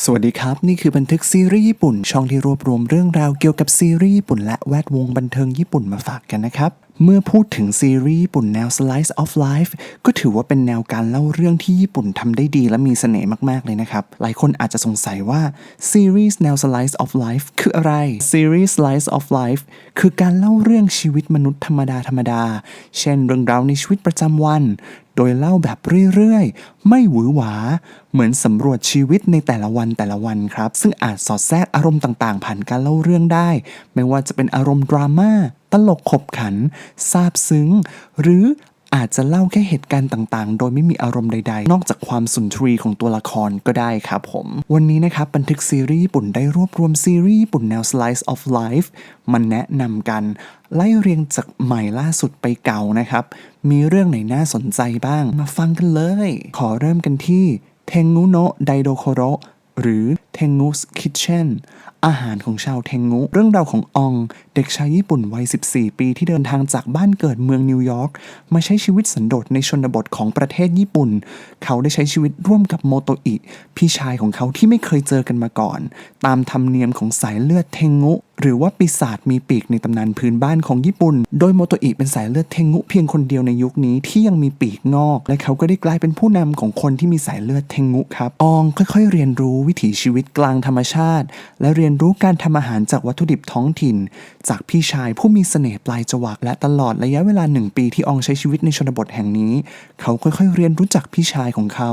สวัสดีครับ นี่คือบันทึกซีรีส์ญี่ปุ่น ช่องที่รวบรวมเรื่องราวเกี่ยวกับซีรีส์ญี่ปุ่นและแวดวงบันเทิงญี่ปุ่นมาฝากกันนะครับ เมื่อพูดถึงซีรีส์ญี่ปุ่นแนว slice of life ก็ถือว่าเป็นแนวการเล่าเรื่องที่ญี่ปุ่นทำได้ดีและมีเสน่ห์มากๆเลยนะครับ หลายคนอาจจะสงสัยว่าซีรีส์แนว slice of life คืออะไรซีรีส์ slice of life คือการเล่าเรื่องชีวิตมนุษย์ธรรมดาธรรมดา เช่นเรื่องราวในชีวิตประจำวันโดยเล่าแบบเรื่อยๆ ไม่หวือหวา เหมือนสำรวจชีวิตในแต่ละวันแต่ละวันครับ ซึ่งอาจสอดแทรกอารมณ์ต่างๆ ผ่านการเล่าเรื่องได้ ไม่ว่าจะเป็นอารมณ์ดราม่า ตลกขบขัน ซาบซึ้ง หรือ อาจจะเล่าแค่เหตุการณ์ต่างๆ โดยไม่มีอารมณ์ใดๆ นอกจากความสุนทรีของตัวละครก็ได้ครับผม วันนี้นะครับบันทึกซีรีส์ญี่ปุ่นได้รวบรวมซีรีส์ญี่ปุ่นแนว slice of life มันแนะนำกัน ไล่เรียงจากใหม่ล่าสุดไปเก่านะครับ มีเรื่องไหนน่าสนใจบ้าง มาฟังกันเลย ขอเริ่มกันที่เทงุโนะไดโดโคโรหรือ Tengu's Kitchen อาหารของชาวเทงุ เรื่องราวของออง เด็กชายญี่ปุ่นวัย 14 ปีที่เดินทางจากบ้านเกิดเมืองนิวยอร์กมาใช้ชีวิตสันโดษในชนบทของประเทศญี่ปุ่น เขาได้ใช้ชีวิตร่วมกับโมโตอิ พี่ชายของเขาที่ไม่เคยเจอกันมาก่อน ตามธรรมเนียมของสายเลือดเทงุ หรือว่าปีศาจมีปีกในตำนานพื้นบ้านของญี่ปุ่น โดยโมโตอิเป็นสายเลือดเทงุเพียงคนเดียวในยุคนี้ที่ยังมีปีกงอก และเขาก็ได้กลายเป็นผู้นำของคนที่มีสายเลือดเทงุครับอองค่อย ๆ เรียนรู้วิถีชีวิตกลางธรรมชาติ และเรียนรู้การทำอาหารจากวัตถุดิบท้องถิ่น จากพี่ชายผู้มีเสน่ห์ปลายจวักและตลอดระยะเวลาหนึ่งปีที่อองใช้ชีวิตในชนบทแห่งนี้ เขาค่อยๆ เรียนรู้จักพี่ชายของเขา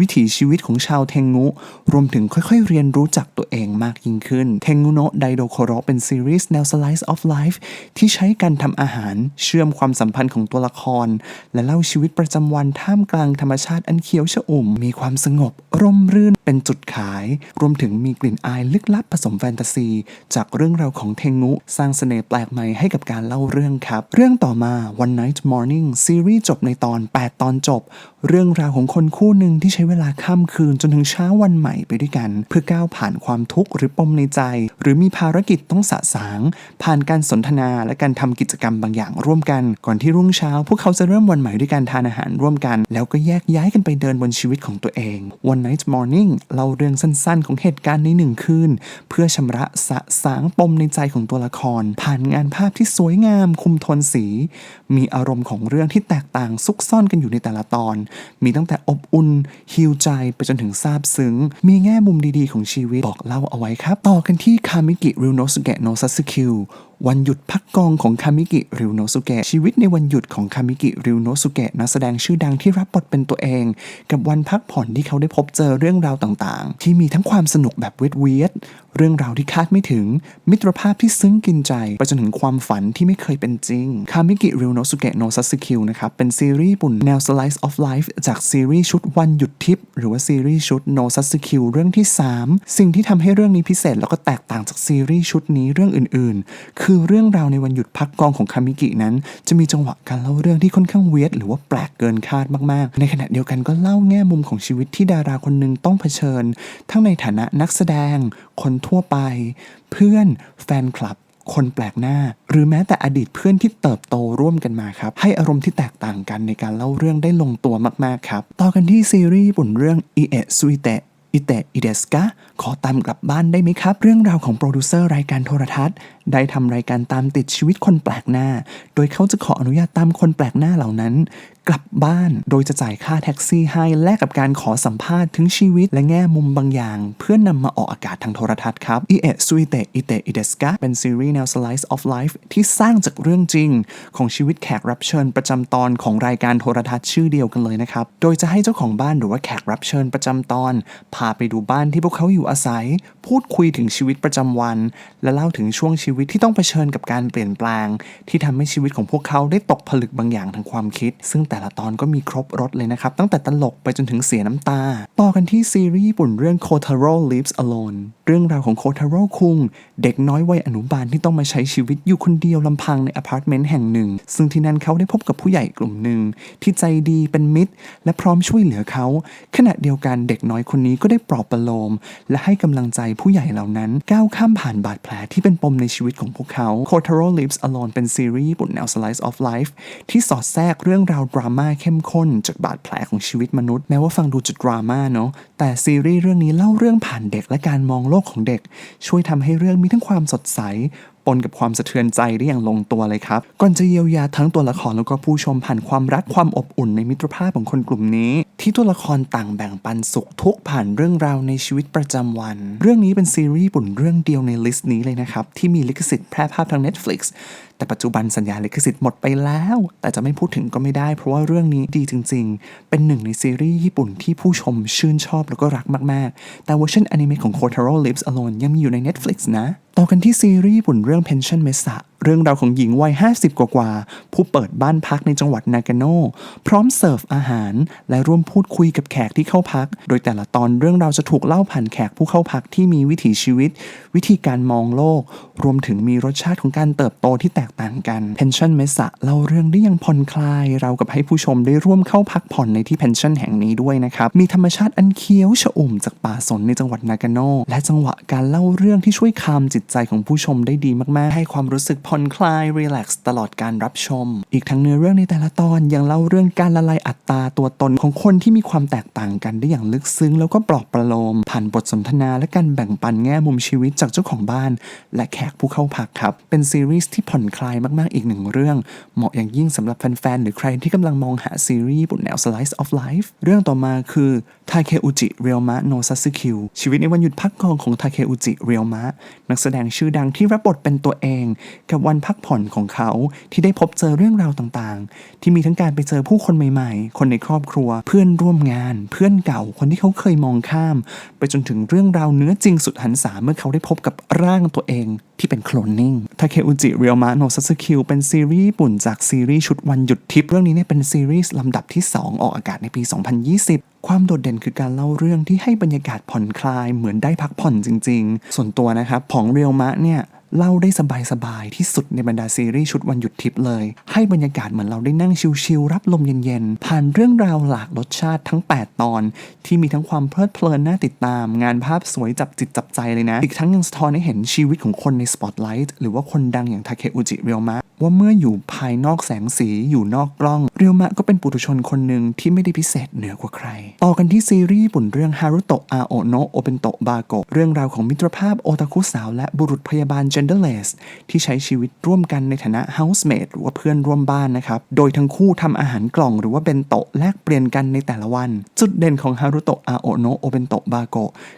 วิถีชีวิตของชาวเทงุรวมถึงค่อยๆ เรียนรู้จักตัวเองมากยิ่งขึ้นเทงุโนะไดโดโคโรเป็นซีรีส์แนว slice of life ที่ใช้การทำอาหารเชื่อมความสัมพันธ์ของตัวละคร และเล่าชีวิตประจำวันท่ามกลางธรรมชาติอันเขียวชอุ่ม มีความสงบ ร่มรื่นเป็นจุดขาย รวมถึงมีกลิ่นอายลึกลับผสมแฟนตาซี จากเรื่องราวของเทงุสร้างเสน่ห์แปลกใหม่ให้กับการเล่าเรื่องครับ เรื่องต่อมา One Night Morning ซีรีส์จบในตอน 8 ตอนจบเรื่องราวของคนคู่หนึ่งที่ใช้เวลาข้ามคืนจนถึงเช้าวันใหม่ไปด้วยกัน เพื่อก้าวผ่านความทุกข์หรือปมในใจ หรือมีภารกิจต้องสะสาง ผ่านการสนทนาและการทำกิจกรรมบางอย่างร่วมกัน ก่อนที่รุ่งเช้า พวกเขาจะเริ่มวันใหม่ด้วยการทานอาหารร่วมกัน แล้วก็แยกย้ายกันไปเดินบนชีวิตของตัวเอง One Night Morning เล่าเรื่องสั้นๆ ของเหตุการณ์ในหนึ่งคืนเพื่อชำระสะสางปมในใจของตัวละคร ผ่านงานภาพที่สวยงาม คุมโทนสี มีอารมณ์ของเรื่องที่แตกต่างซุกซ่อนกันอยู่ในแต่ละตอนมีตั้งแต่อบอุ่นฮิวใจไปจนถึงซาบซึ้ง มีแง่มุมดีๆ ของชีวิตบอกเล่าเอาไว้ครับ ต่อกันที่คามิกิริวโนสุเกะโนซัสคิววันหยุดพักกองของคามิกิริวโนสุเกะชีวิตในวันหยุดของคามิกิริวโนสุเกะนักแสดงชื่อดังที่รับบทเป็นตัวเอง กับวันพักผ่อนที่เขาได้พบเจอเรื่องราวต่างๆ ที่มีทั้งความสนุกแบบเวทเวียด เรื่องราวที่คาดไม่ถึง มิตรภาพที่ซึ้งกินใจ ไปจนถึงความฝันที่ไม่เคยเป็นจริง คามิกิริวโนสุเกะโนซัสึคิวนะครับ เป็นซีรีส์ญี่ปุ่นแนว slice of life จากซีรีส์ชุดวันหยุดทิปหรือว่าซีรีส์ชุดโนซัสึคิวเรื่องที่ 3 สิ่งที่ทำให้เรื่องนี้พิเศษแล้วก็แตกต่างจากซีรีส์ชุดนี้เรื่องอื่นๆ คือเรื่องราวในวันหยุดพักกองของคามิกินั้น จะมีจังหวะการเล่าเรื่องที่ค่อนข้างเวียดหรือว่าแปลกเกินคาดมากๆ ในขณะเดียวกันก็เล่าแง่มุมของชีวิตที่ดาราคนหนึ่งต้องเผชิญ ทั้งในฐานะนักแสดง คนทั่วไป เพื่อนแฟนคลับ คนแปลกหน้า หรือแม้แต่อดีตเพื่อนที่เติบโตร่วมกันมาครับ ให้อารมณ์ที่แตกต่างกันในการเล่าเรื่องได้ลงตัวมากๆครับ ต่อกันที่ซีรีส์ญี่ปุ่นเรื่อง i e s u i t e อิเตะอิเดสกะขอตามกลับบ้านได้ไหมครับ เรื่องราวของโปรดิวเซอร์รายการโทรทัศน์ ได้ทำรายการตามติดชีวิตคนแปลกหน้า โดยเขาจะขออนุญาตตามคนแปลกหน้าเหล่านั้น กลับบ้าน โดยจะจ่ายค่าแท็กซี่ให้แลกกับการขอสัมภาษณ์ถึงชีวิตและแง่มุมบางอย่าง เพื่อนนำมาออกอากาศทางโทรทัศน์ครับอิเอะซุยเตะอิเตะอิเดสกะเป็นซีรีส์แนว slice of life ที่สร้างจากเรื่องจริง ของชีวิตแขกรับเชิญประจำตอนของรายการโทรทัศน์ชื่อเดียวกันเลยนะครับ โดยจะให้เจ้าของบ้านหรือว่าแขกรับเชิญประจำตอน พาไปดูบ้านที่พวกเขาอยู่อาศัย พูดคุยถึงชีวิตประจำวัน และเล่าถึงช่วงชีวิตที่ต้องเผชิญกับการเปลี่ยนแปลง ที่ทำให้ชีวิตของพวกเขาได้ตกผลึกบางอย่างทางความคิด ซึ่งแต่ละตอนก็มีครบรถเลยนะครับ ตั้งแต่ตลกไปจนถึงเสียน้ำตา ต่อกันที่ซีรีส์ญี่ปุ่นเรื่อง Kotaro Lives Alone เรื่องราวของโคทาโร่คุง เด็กน้อยวัยอนุบาลที่ต้องมาใช้ชีวิตอยู่คนเดียวลำพังในอพาร์ตเมนต์แห่งหนึ่ง ซึ่งที่นั่นเขาได้พบกับผู้ใหญ่กลุ่มหนึ่ง ที่ใจดีเป็นมิตร และพร้อมช่วยเหลือเขา ขณะเดียวกันเด็กน้อยคนนี้ก็ได้ปลอบประโลม และให้กำลังใจผู้ใหญ่เหล่านั้น ก้าวข้ามผ่านบาดแผลที่เป็นปมในชีวิตวิตของพวกเขา Kotaro Lives Alone เป็นซีรีส์ญี่ปุ่นแนว slice of life ที่สอดแทรกเรื่องราวดราม่าเข้มข้นจากบาดแผลของชีวิตมนุษย์ แม้ว่าฟังดูจะดราม่าเนาะแต่ซีรีส์เรื่องนี้เล่าเรื่องผ่านเด็กและการมองโลกของเด็ก ช่วยทำให้เรื่องมีทั้งความสดใสปนกับความสะเทือนใจได้อย่างลงตัวเลยครับ ก่อนจะเยียวยาทั้งตัวละครแล้วก็ผู้ชมผ่านความรักความอบอุ่นในมิตรภาพของคนกลุ่มนี้ ที่ตัวละครต่างแบ่งปันสุขทุกข์ผ่านเรื่องราวในชีวิตประจำวัน เรื่องนี้เป็นซีรีส์ญี่ปุ่นเรื่องเดียวในลิสต์นี้เลยนะครับ ที่มีลิขสิทธิ์แพร่ภาพทาง Netflix แต่ปัจจุบันสัญญาลิขสิทธิ์หมดไปแล้ว แต่จะไม่พูดถึงก็ไม่ได้ เพราะว่าเรื่องนี้ดีจริง ๆ เป็นหนึ่งในซีรีส์ญี่ปุ่นที่ผู้ชมชื่นชอบแล้วก็รักมาก ๆ แต่เวอร์ชันอนิเมะของ Kotaro Lives Alone ยังมีอยู่ใน Netflix นะ ต่อกันที่ซีรีส์ญี่ปุ่นเรื่อง Pension Mesa เรื่องราวของหญิงวัย 50 กว่าๆผู้เปิดบ้านพักในจังหวัดนากาโนพร้อมเสิร์ฟอาหาร และร่วมพูดคุยกับแขกที่เข้าพัก โดยแต่ละตอนเรื่องราวจะถูกเล่าผ่านแขกผู้เข้าพักที่มีวิถีชีวิต วิธีการมองโลก รวมถึงมีรสชาติของการเติบโตที่แตกต่างกัน Pension Mesa เล่าเรื่องได้ยังผ่อนคลาย เรากับให้ผู้ชมได้ร่วมเข้าพักผ่อนในที่ Pension แห่งนี้ด้วยนะครับ มีธรรมชาติอันเคี้ยวชอุ่มจากป่าสนในจังหวัดนากาโน และจังหวะการเล่าเรื่องที่ช่วยคามจิตใจของผู้ชมได้ดีมากๆ ให้ความรู้สึกผ่อนคลายรีแลกซ์ตลอดการรับชม อีกทั้งเนื้อเรื่องในแต่ละตอนยังเล่าเรื่องการละลายอัตราตัวตนของคนที่มีความแตกต่างกันได้อย่างลึกซึ้ง แล้วก็ปลอบประโลม ผ่านบทสนทนาและการแบ่งปันแง่มุมชีวิตจากเจ้าของบ้าน และแขกผู้เข้าพักครับเป็นซีรีส์ที่ผ่อนคลายมากๆอีกหนึ่งเรื่อง เหมาะอย่างยิ่งสำหรับแฟนๆ หรือใครที่กำลังมองหาซีรีส์บนแนว slice of life เรื่องต่อมาคือทาเคอุจิเรียลมะโนซัสึคิวชีวิตในวันหยุดพักกองของทาเคอุจิเรียลมะนักแสดงชื่อดังที่รับบทเป็นตัวเอง กับวันพักผ่อนของเขาที่ได้พบเจอเรื่องราวต่างๆ ที่มีทั้งการไปเจอผู้คนใหม่ๆ คนในครอบครัว เพื่อนร่วมงาน เพื่อนเก่าคนที่เขาเคยมองข้าม ไปจนถึงเรื่องราวเนื้อจริงสุดหันษาเมื่อเขาได้พบกับร่างตัวเองที่เป็นโคลนนิ่งทาเคอุจิเรียลมะโนซัสึคิวเป็นซีรีส์ญี่ปุ่นจากซีรีส์ชุดวันหยุดทิปเรื่องนี้เนี่ยเป็นซีรีส์ลำดับที่ 2 ออกอากาศในปี 2020ความโดดเด่นคือการเล่าเรื่องที่ให้บรรยากาศผ่อนคลายเหมือนได้พักผ่อนจริงๆ ส่วนตัวนะครับ ของเรียวมะเนี่ย เล่าได้สบายๆที่สุดในบรรดาซีรีส์ชุดวันหยุดทิปเลย ให้บรรยากาศเหมือนเราได้นั่งชิลๆรับลมเย็นๆ ผ่านเรื่องราวหลากรสชาติทั้ง 8 ตอน ที่มีทั้งความเพลิดเพลินน่าติดตาม งานภาพสวยจับจิตจับใจเลยนะ อีกทั้งยังสะท้อนให้เห็นชีวิตของคนในสปอตไลท์หรือว่าคนดังอย่างทาเคอุจิเรียวมะว่าเมื่ออยู่ภายนอกแสงสีอยู่นอกกล้อง เรียวมะก็เป็นปุถุชนคนหนึ่งที่ไม่ได้พิเศษเหนือกว่าใคร ต่อกันที่ซีรีส์ญี่ปุ่นเรื่องฮารุโตะอาโอโนะโอเปนโตะบาโกเรื่องราวของมิตรภาพโอตาคุสาวและบุรุษพยาบาล genderless ที่ใช้ชีวิตร่วมกันในฐานะ housemate หรือว่าเพื่อนร่วมบ้านนะครับ โดยทั้งคู่ทำอาหารกล่องหรือว่าเบนโตะแลกเปลี่ยนกันในแต่ละวัน จุดเด่นของฮารุโตะอาโอโนะโอเบนโตะบาโก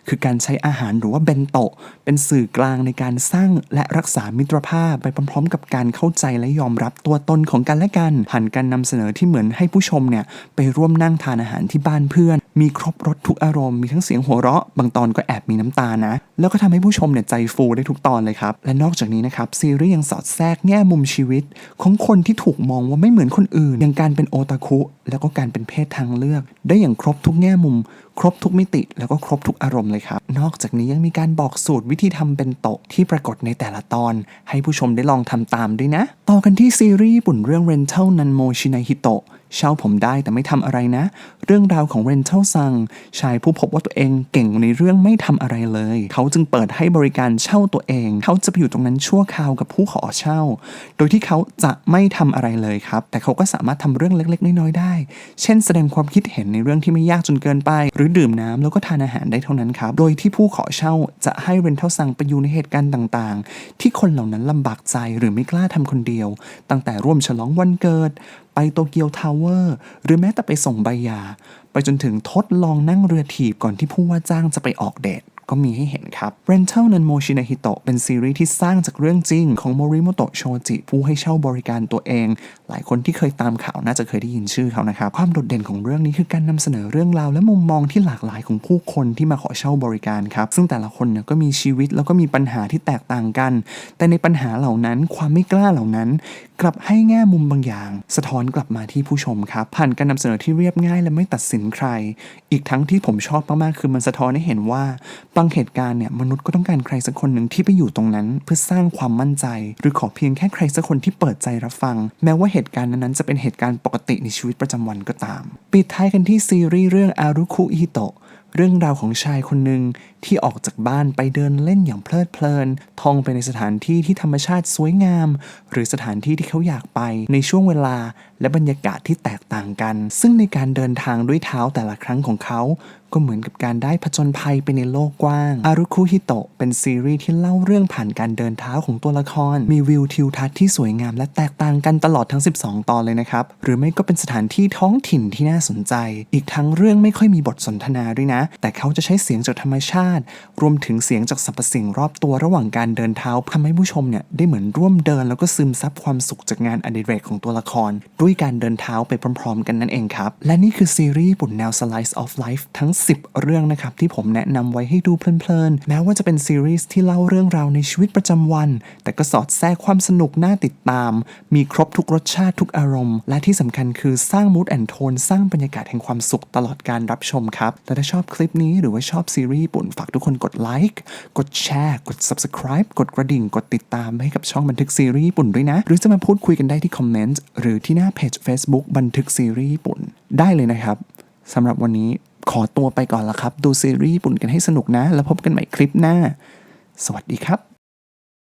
คือการใช้อาหารหรือว่าเบนโตะเป็นสื่อกลางในการสร้างและรักษามิตรภาพไปพร้อมๆ กับการเข้าใจและยอมรับตัวตนของกันและกันผ่านการนำเสนอที่เหมือนให้ผู้ชมเนี่ยไปร่วมนั่งทานอาหารที่บ้านเพื่อน มีครบรสทุกอารมณ์มีทั้งเสียงหัวเราะ บางตอนก็แอบมีน้ำตานะ แล้วก็ทำให้ผู้ชมเนี่ยใจฟูได้ทุกตอนเลยครับ และนอกจากนี้นะครับซีรีส์ยังสอดแทรกแง่มุมชีวิต ของคนที่ถูกมองว่าไม่เหมือนคนอื่น อย่างการเป็นโอตาคุแล้วก็การเป็นเพศทางเลือก ได้อย่างครบทุกแง่มุม ครบทุกมิติ แล้วก็ครบทุกอารมณ์เลยครับ นอกจากนี้ยังมีการบอกสูตรวิธีทำเป็นโตะที่ปรากฏในแต่ละตอน ให้ผู้ชมได้ลองทำตามด้วยนะ ต่อกันที่ซีรีส์ญี่ปุ่นเรื่อง Rental Nanmo Shinahito เช่าผมได้แต่ไม่ทำอะไรนะ เรื่องราวของ Rental ซังชายผู้พบว่าตัวเองเก่งในเรื่องไม่ทำอะไรเลย เขาจึงเปิดให้บริการเช่าตัวเอง เขาจะไปอยู่ตรงนั้นชั่วคราวกับผู้ขอเช่า โดยที่เขาจะไม่ทำอะไรเลยครับ แต่เขาก็สามารถทำเรื่องเล็ก ๆ น้อยๆได้ เช่น แสดงความคิดเห็นในเรื่องที่ไม่ยากจนเกินไป หรือดื่มน้ำแล้วก็ทานอาหารได้เท่านั้นครับโดยที่ผู้ขอเช่าจะให้ Rental ซังไปอยู่ในเหตุการณ์ต่าง ๆ ที่คนเหล่านั้นลำบากใจหรือไม่กล้าทำคนเดียว ตั้งแต่ร่วมฉลองวันเกิด โตเกียวทาวเวอร์ หรือแม้แต่ไปส่งใบยา ไปจนถึงทดลองนั่งเรือถีบก่อนที่ผู้ว่าจ้างจะไปออกเดทก็มีให้เห็นครับ Rental Nanmo Shinahito เป็นซีรีส์ที่สร้างจากเรื่องจริงของ Morimoto Shoji ผู้ให้เช่าบริการตัวเอง หลายคนที่เคยตามข่าวน่าจะเคยได้ยินชื่อเขานะครับ ความโดดเด่นของเรื่องนี้คือการนำเสนอเรื่องราวและมุมมองที่หลากหลายของผู้คนที่มาขอเช่าบริการครับ ซึ่งแต่ละคนเนี่ยก็มีชีวิตแล้วก็มีปัญหาที่แตกต่างกัน แต่ในปัญหาเหล่านั้น ความไม่กล้าเหล่านั้น กลับให้แง่มุมบางอย่าง สะท้อนกลับมาที่ผู้ชมครับ ผ่านการนำเสนอที่เรียบง่ายและไม่ตัดสินใคร อีกทั้งที่ผมชอบมากๆคือมันสะท้อนให้เห็นว่าบางเหตุการณ์เนี่ยมนุษย์ก็ต้องการใครสักคนหนึ่งที่ไปอยู่ตรงนั้น เพื่อสร้างความมั่นใจ หรือขอเพียงแค่ใครสักคนที่เปิดใจรับฟัง แม้ว่าเหตุการณ์นั้นๆจะเป็นเหตุการณ์ปกติในชีวิตประจำวันก็ตาม ปิดท้ายกันที่ซีรีส์เรื่องอารุคุอิโตะ เรื่องราวของชายคนหนึ่งที่ออกจากบ้านไปเดินเล่นอย่างเพลิดเพลิน ท่องไปในสถานที่ที่ธรรมชาติสวยงาม หรือสถานที่ที่เขาอยากไปในช่วงเวลา และบรรยากาศที่แตกต่างกัน ซึ่งในการเดินทางด้วยเท้าแต่ละครั้งของเขา ก็เหมือนกับการได้ผจญภัยไปในโลกกว้าง อารุคุฮิโตะเป็นซีรีส์ที่เล่าเรื่องผ่านการเดินเท้าของตัวละคร มีวิวทิวทัศน์ที่สวยงามและแตกต่างกันตลอดทั้ง 12 ตอนเลยนะครับ หรือไม่ก็เป็นสถานที่ท้องถิ่นที่น่าสนใจ อีกทั้งเรื่องไม่ค่อยมีบทสนทนาด้วยนะ แต่เขาจะใช้เสียงจากธรรมชาติ รวมถึงเสียงจากสรรพสิ่งรอบตัวระหว่างการเดินเท้าทำให้ผู้ชมเนี่ยได้เหมือนร่วมเดินแล้วก็ซึมซับความสุขจากงานอดิเรกของตัวละครด้วยยการเดินเท้าไปพร้อมๆ กันนั่นเองครับ และนี่คือซีรีส์ญี่ปุ่นแนว slice of life ทั้ง 10 เรื่องนะครับ ที่ผมแนะนำไว้ให้ดูเพลินๆ แม้ว่าจะเป็นซีรีส์ที่เล่าเรื่องราวในชีวิตประจำวัน แต่ก็สอดแทรกความสนุกน่าติดตาม มีครบทุกรสชาติทุกอารมณ์ และที่สำคัญคือสร้าง mood and tone สร้างบรรยากาศแห่งความสุขตลอดการรับชมครับและถ้าชอบคลิปนี้หรือว่าชอบซีรีส์ญี่ปุ่นฝากทุกคนกดไลค์กดแชร์กด subscribe กดกระดิ่ง กดติดตามให้กับช่องบันทึกซีรีส์ญี่ปุ่นด้วยนะ หรือจะมาพูดคุยกันได้ที่คอมเมนต์หรือที่หน้าเพจ Facebook บันทึกซีรีส์ญี่ปุ่นได้เลยนะครับสำหรับวันนี้ขอตัวไปก่อนละครับ ดูซีรีส์ญี่ปุ่นกันให้สนุกนะ แล้วพบกันใหม่คลิปหน้า สวัสดีครับ